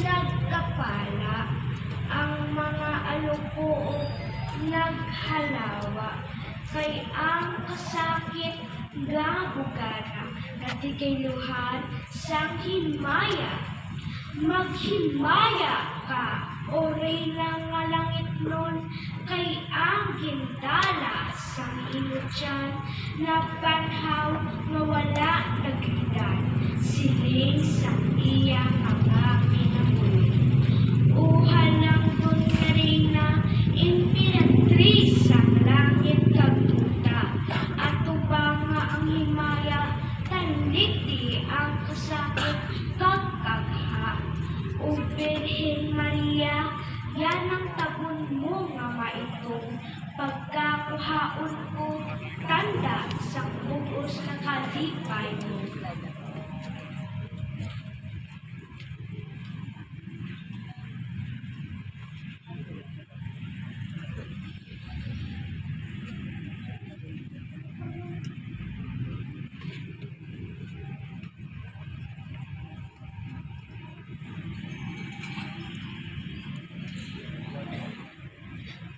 nagkapala. Ang mga ano alupuong naghalawa. Kay ang kasakit nga bugara katikay luhan sang himaya. Maghimaya ka o reyna nga langit nun. Kay ang gintala sang inutyan, na panhaw nga wala nagridan, siling sang iya mga pinamulit. Uha lang dun nga rin na imperatriz ang langit kagtuta. At ba nga ang himaya, tanliti ang kasakit kagkagha. O Birhen Maria, yan ang pagkakuhaon ko tanda sa bugos na kalipay mo.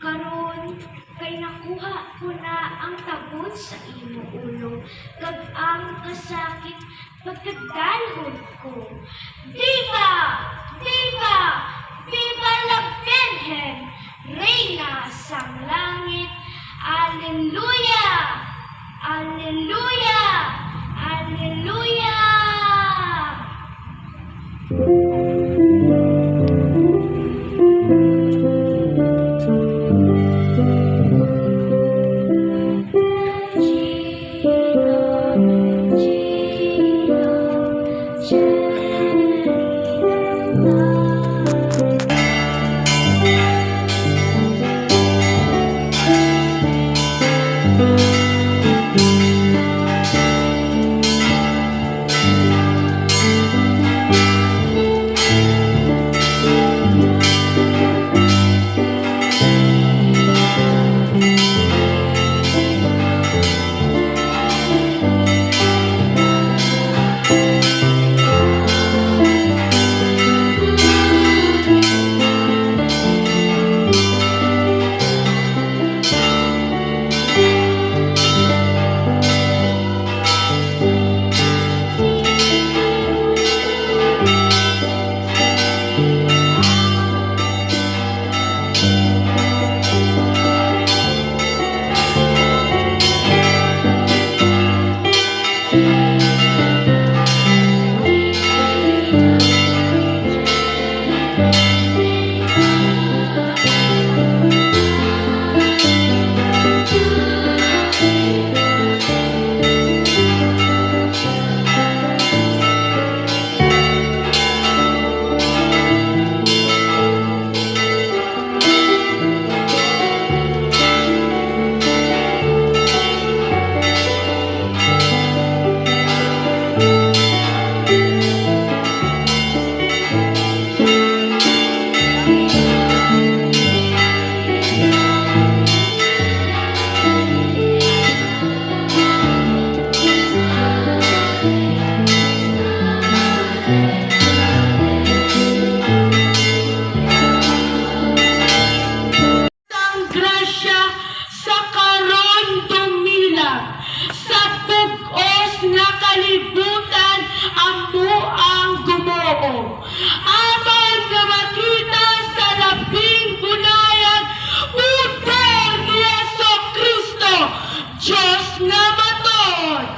Karon kay nakuha ko na ang tabon sa imo ulo kag ang kasakit pagkadalhon ko. Viva! Viva! Viva la Virgen! Reina sang langit! Alleluia! Alleluia! los la mató.